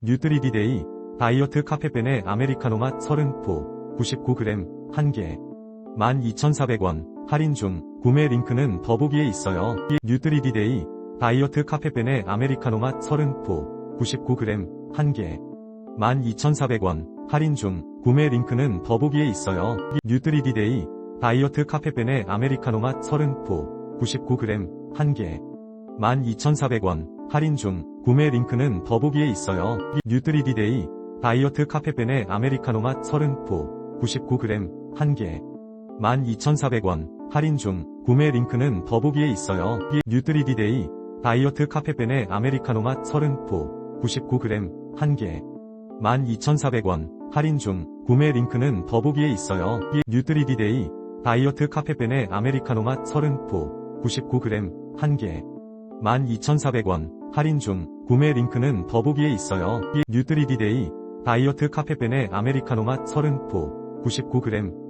뉴트리디데이 다이어트 카페벤의 아메리카노 맛 30포 99g 1개. 12,400원 할인 중. 구매 링크는 더보기에 있어요. 뉴트리디데이 다이어트 카페벤의 아메리카노 맛 30포 99g 1개. 12,400원 할인 중. 구매 링크는 더보기에 있어요. 뉴트리디데이 다이어트 카페벤의 아메리카노 맛 30포 99g 1개. 12,400원 할인 중 구매 링크는 더보기에 있어요. 뉴트리디데이 다이어트 카페벤의 아메리카노 맛 30포 99g 1개 12,400원 할인 중 구매 링크는 더보기에 있어요. 뉴트리디데이 다이어트 카페벤의 아메리카노 맛 30포 99g 1개 12,400원 할인 중 구매 링크는 더보기에 있어요. 뉴트리디데이 다이어트 카페벤의 아메리카노 맛 30포 99g 1개 12,400원 할인 중 구매 링크는 더보기에 있어요. 뉴트리디데이 다이어트 카페벤의 아메리카노 맛 30포 99g